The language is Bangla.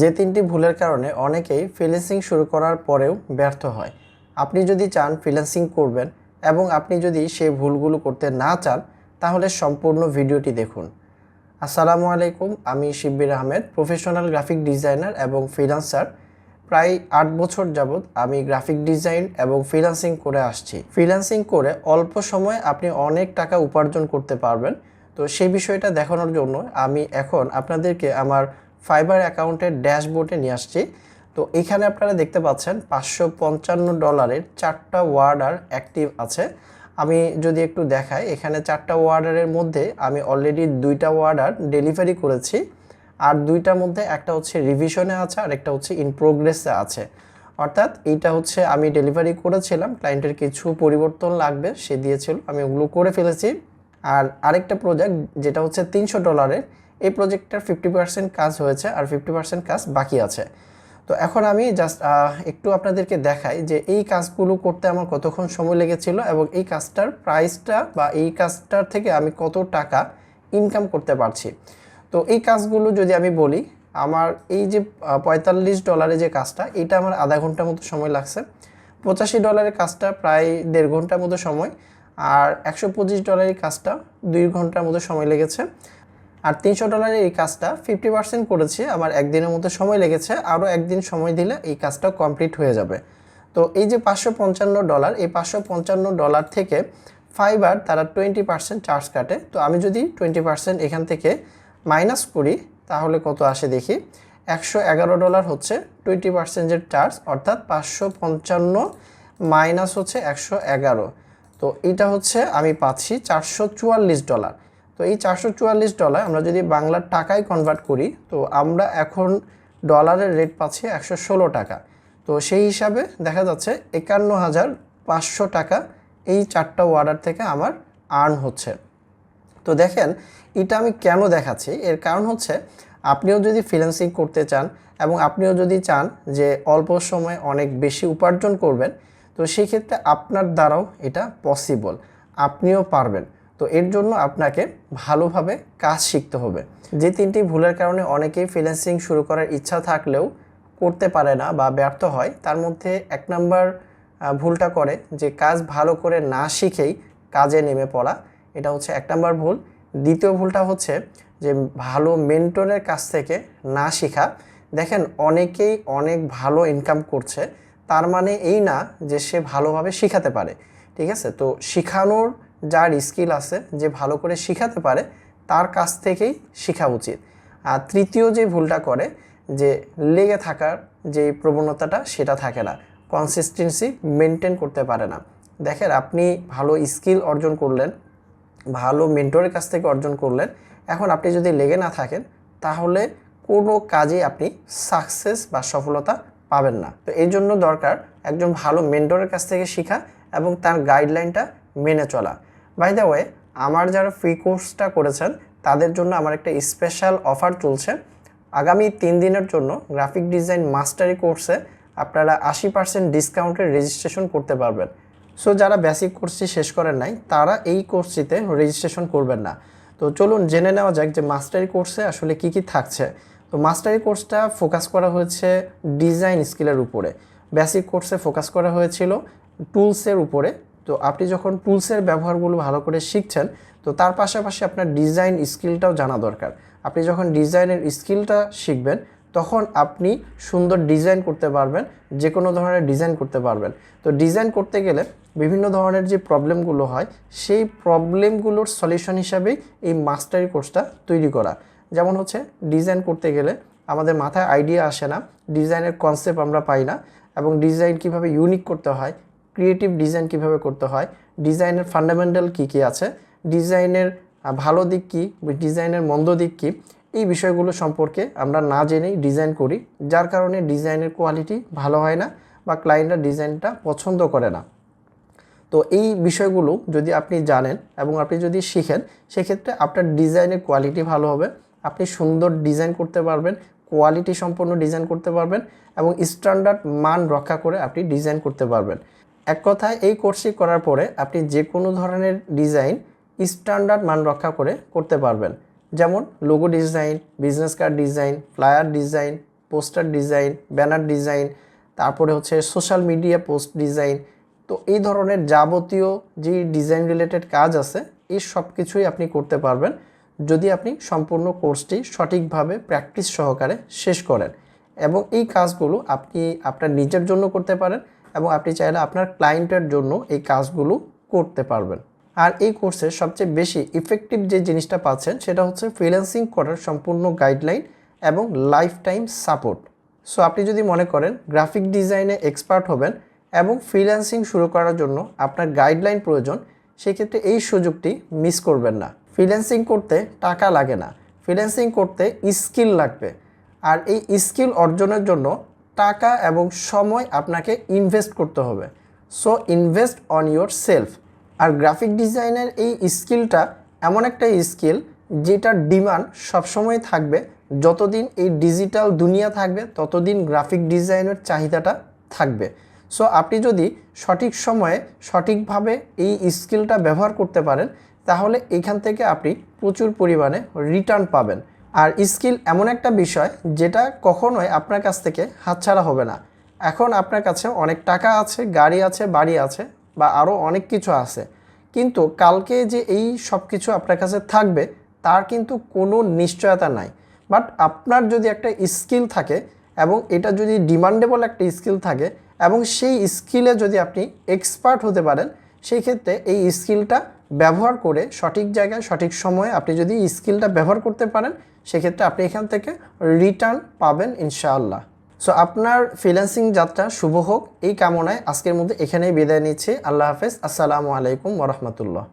যে তিনটি ভুলের কারণে অনেকেই ফ্রিল্যান্সিং শুরু করার পরেও ব্যর্থ হয়। আপনি যদি চান ফ্রিল্যান্সিং করবেন এবং আপনি যদি সেই ভুলগুলো করতে না চান, তাহলে সম্পূর্ণ ভিডিওটি দেখুন। আসসালামু আলাইকুম, আমি Shibbir Ahmed professional graphic designer এবং ফ্রিল্যান্সার প্রায় আট বছর যাবৎ আমি গ্রাফিক ডিজাইন এবং ফ্রিল্যান্সিং করে আসছি। ফ্রিল্যান্সিং করে অল্প সময়ে আপনি অনেক টাকা উপার্জন করতে পারবেন। তো সেই বিষয়টা দেখানোর জন্য আমি এখন আপনাদেরকে আমার ফাইবার অ্যাকাউন্টের ড্যাশবোর্ডে নিয়ে আসছি। তো এখানে আপনারা দেখতে পাচ্ছেন পাঁচশো পঞ্চান্ন ডলারের চারটা ওয়ার্ডার অ্যাক্টিভ আছে। আমি যদি একটু দেখাই, এখানে চারটা ওয়ার্ডারের মধ্যে আমি অলরেডি দুইটা ওয়ার্ডার ডেলিভারি করেছি। আর দুইটার মধ্যে একটা হচ্ছে রিভিশনে আছে, আর একটা হচ্ছে ইন প্রোগ্রেসে আছে। অর্থাৎ এইটা হচ্ছে আমি ডেলিভারি করেছিলাম ক্লায়েন্টের কিছু পরিবর্তন লাগবে, সে দিয়েছিল, আমি ওগুলো করে ফেলেছি। আর আরেকটা প্রজেক্ট যেটা হচ্ছে তিনশো ডলারের এই প্রজেক্টটার ফিফটি পার্সেন্ট কাজ হয়েছে আর ফিফটি পার্সেন্ট কাজ বাকি আছে। তো এখন আমি জাস্ট একটু আপনাদেরকে দেখাই যে এই কাজগুলো করতে আমার কতক্ষণ সময় লেগেছিল এবং এই কাজটার প্রাইসটা বা এই কাজটার থেকে আমি কত টাকা ইনকাম করতে পারছি। তো এই কাজগুলো যদি আমি বলি, আমার এই যে পঁয়তাল্লিশ ডলারের যে কাজটা, এটা আমার আধা ঘণ্টার মতো সময় লাগছে। পঁচাশি ডলারের কাজটা প্রায় দেড় ঘণ্টার মতো সময়, আর একশো পঁচিশ ডলারের কাজটা দুই ঘণ্টার মতো সময় লেগেছে। আর তিনশো ডলারের এই কাজটা ফিফটি পার্সেন্ট করেছি, আমার একদিনের মতো সময় লেগেছে, আরও একদিন সময় দিলে এই কাজটা কমপ্লিট হয়ে যাবে। তো এই যে পাঁচশো পঞ্চান্ন ডলার এই পাঁচশো পঞ্চান্ন ডলার থেকে ফাইবার তারা টোয়েন্টি পার্সেন্ট চার্জ কাটে। তো আমি যদি টোয়েন্টি পার্সেন্ট এখান থেকে মাইনাস করি, তাহলে কত আসে দেখি? একশো এগারো ডলার হচ্ছে টোয়েন্টি পার্সেন্টের চার্জ অর্থাৎ পাঁচশো পঞ্চান্ন মাইনাস হচ্ছে একশো এগারো। তো এটা হচ্ছে আমি পাচ্ছি চারশো চুয়াল্লিশ ডলার তো এই চারশো চুয়াল্লিশ ডলার আমরা যদি বাংলার টাকায় কনভার্ট করি, তো আমরা এখন ডলারের রেট পাচ্ছি একশো ষোলো টাকা। তো সেই হিসাবে দেখা যাচ্ছে একান্ন হাজার পাঁচশো টাকা এই চারটা ওয়ার্ডার থেকে আমার আর্ন হচ্ছে। তো দেখেন, এটা আমি কেন দেখাচ্ছি? এর কারণ হচ্ছে, আপনিও যদি ফ্রিল্যান্সিং করতে চান এবং আপনিও যদি চান যে অল্প সময়ে অনেক বেশি উপার্জন করবেন, তো সেই ক্ষেত্রে আপনার দ্বারাও এটা পসিবল আপনিও পারবেন। তো এর জন্য আপনাকে ভালোভাবে কাজ শিখতে হবে। যে তিনটি ভুলের কারণে অনেকেই ফ্রিল্যান্সিং শুরু করার ইচ্ছা থাকলেও করতে পারে না বা ব্যর্থ হয়, তার মধ্যে এক নম্বর ভুলটা করে যে কাজ ভালো করে না শিখেই কাজে নেমে পড়া, এটা হচ্ছে এক নম্বর ভুল। দ্বিতীয় ভুলটা হচ্ছে যে ভালো মেন্টরের কাছ থেকে না শেখা। দেখেন, অনেকেই অনেক ভালো ইনকাম করছে, তার মানে এই না যে সে ভালোভাবে শেখাতে পারে, ঠিক আছে? তো শেখানোর যার স্কিল আছে যে ভালো করে শেখাতে পারে, তার কাছ থেকেই শেখা উচিত। আর তৃতীয় যে ভুলটা করে, যে লেগে থাকার যে প্রবণতাটা, সেটা থাকে না। কনসিস্টেন্সি মেনটেন করতে পারে না। দেখেন, আপনি ভালো স্কিল অর্জন করলেন, ভালো মেন্টরের কাছ থেকে অর্জন করলেন, এখন আপনি যদি লেগে না থাকেন, তাহলে কোনো কাজে আপনি সাকসেস বা সফলতা পাবেন না। তো এই জন্য দরকার একজন ভালো মেন্টরের কাছ থেকে শেখা এবং তার গাইডলাইনটা মেনে চলা। বাই দ্য ওয়ে আমার যারা ফ্রি কোর্সটা করেছেন, তাদের জন্য আমার একটা স্পেশাল অফার চলছে। আগামী তিন দিনের জন্য গ্রাফিক ডিজাইন মাস্টারি কোর্সে আপনারা আশি পার্সেন্ট ডিসকাউন্টের রেজিস্ট্রেশন করতে পারবেন। সো যারা বেসিক কোর্সটি শেষ করেন নাই, তারা এই কোর্সটিতে রেজিস্ট্রেশন করবেন না। তো চলুন জেনে নেওয়া যাক যে মাস্টারি কোর্সে আসলে কি কি থাকছে। তো মাস্টারি কোর্সটা ফোকাস করা হয়েছে ডিজাইন স্কিলের উপরে। বেসিক কোর্সে ফোকাস করা হয়েছিল টুলসের উপরে। তো আপনি যখন টুলসের ব্যবহারগুলো ভালো করে শিখছেন, তো তার পাশাপাশি আপনার ডিজাইন স্কিলটাও জানা দরকার। আপনি যখন ডিজাইনের স্কিলটা শিখবেন, তখন আপনি সুন্দর ডিজাইন করতে পারবেন যে কোনো ধরনের ডিজাইন করতে পারবেন। তো ডিজাইন করতে গেলে বিভিন্ন ধরনের যে প্রবলেমগুলো হয়, সেই প্রবলেমগুলোর সলিউশন হিসাবেই এই মাস্টারি কোর্সটা তৈরি করা। যেমন হচ্ছে, ডিজাইন করতে গেলে আমাদের মাথায় আইডিয়া আসে না, ডিজাইনের কনসেপ্ট আমরা পাই না, এবং ডিজাইন কীভাবে ইউনিক করতে হয় ক্রিয়েটিভ ডিজাইন কীভাবে করতে হয়, ডিজাইনের ফান্ডামেন্টাল কী কী আছে, ডিজাইনের ভালো দিক কী, ডিজাইনের মন্দ দিক কী, এই বিষয়গুলো সম্পর্কে আমরা না জেনেই ডিজাইন করি, যার কারণে ডিজাইনের কোয়ালিটি ভালো হয় না বা ক্লায়েন্টরা ডিজাইনটা পছন্দ করে না। তো এই বিষয়গুলো যদি আপনি জানেন এবং আপনি যদি শিখেন, সেক্ষেত্রে আপনার ডিজাইনের কোয়ালিটি ভালো হবে, আপনি সুন্দর ডিজাইন করতে পারবেন, কোয়ালিটি সম্পন্ন ডিজাইন করতে পারবেন এবং স্ট্যান্ডার্ড মান রক্ষা করে আপনি ডিজাইন করতে পারবেন। এক কথায় এই কোর্সটি করার পরে আপনি যে কোনো ধরনের ডিজাইন স্ট্যান্ডার্ড মান রক্ষা করে করতে পারবেন। যেমন logo design business card design flyer design poster design banner design তারপরে হচ্ছে সোশ্যাল মিডিয়া পোস্ট ডিজাইন তো এই ধরনের যাবতীয় যে ডিজাইন রিলেটেড কাজ আছে, এই সব কিছুই আপনি করতে পারবেন যদি আপনি সম্পূর্ণ কোর্সটি সঠিকভাবে প্র্যাকটিস সহকারে শেষ করেন। এবং এই কাজগুলো আপনি আপনার নিজের জন্য করতে পারেন এবং আপনি চাইলে আপনার ক্লায়েন্টের জন্য এই কাজগুলো করতে পারবেন। আর এই কোর্সে সবচেয়ে বেশি ইফেক্টিভ যে জিনিসটা পাচ্ছেন, সেটা হচ্ছে ফ্রিল্যান্সিং করার সম্পূর্ণ গাইডলাইন এবং লাইফ টাইম সাপোর্ট সো আপনি যদি মনে করেন গ্রাফিক ডিজাইনে এক্সপার্ট হবেন এবং ফ্রিল্যান্সিং শুরু করার জন্য আপনার গাইডলাইন প্রয়োজন, সেক্ষেত্রে এই সুযোগটি মিস করবেন না। ফ্রিল্যান্সিং করতে টাকা লাগে না। ফ্রিল্যান্সিং করতে স্কিল লাগবে। আর এই স্কিল অর্জনের জন্য টাকা এবং সময় আপনাকে ইনভেস্ট করতে হবে। So invest on yourself আর গ্রাফিক ডিজাইনের এই স্কিলটা এমন একটা স্কিল যেটার ডিমান্ড সবসময় থাকবে। যতদিন এই ডিজিটাল দুনিয়া থাকবে, ততদিন গ্রাফিক ডিজাইনের চাহিদাটা থাকবে। সো আপনি যদি সঠিক সময়ে সঠিকভাবে এই স্কিলটা ব্যবহার করতে পারেন, তাহলে এখান থেকে আপনি প্রচুর পরিমাণে রিটার্ন পাবেন। আর স্কিল এমন একটা বিষয় যেটা কখনোই আপনার কাছ থেকে হাতছাড়া হবে না। এখন আপনার কাছে অনেক টাকা আছে, গাড়ি আছে, বাড়ি আছে বা আরও অনেক কিছু আছে। কিন্তু কালকে যে এই সব কিছু আপনার কাছে থাকবে, তার কিন্তু কোনো নিশ্চয়তা নাই। বাট আপনার যদি একটা স্কিল থাকে এবং এটা যদি ডিমান্ডেবল একটা স্কিল থাকে এবং সেই স্কিলে যদি আপনি এক্সপার্ট হতে পারেন, সেই ক্ষেত্রে এই স্কিলটা ব্যবহার করে সঠিক জায়গায়, সঠিক সময়ে আপনি যদি স্কিলটা ব্যবহার করতে পারেন, সেক্ষেত্রে আপনি এখান থেকে রিটার্ন পাবেন ইনশাআল্লাহ। সো আপনার ফ্রিল্যান্সিং যাত্রা শুভ হোক। এই কামনায় আজকের মধ্যে এখানেই বিদায় নিচ্ছি। আল্লাহ হাফেজ। আসসালামু আলাইকুম ওরহমতুল্লাহ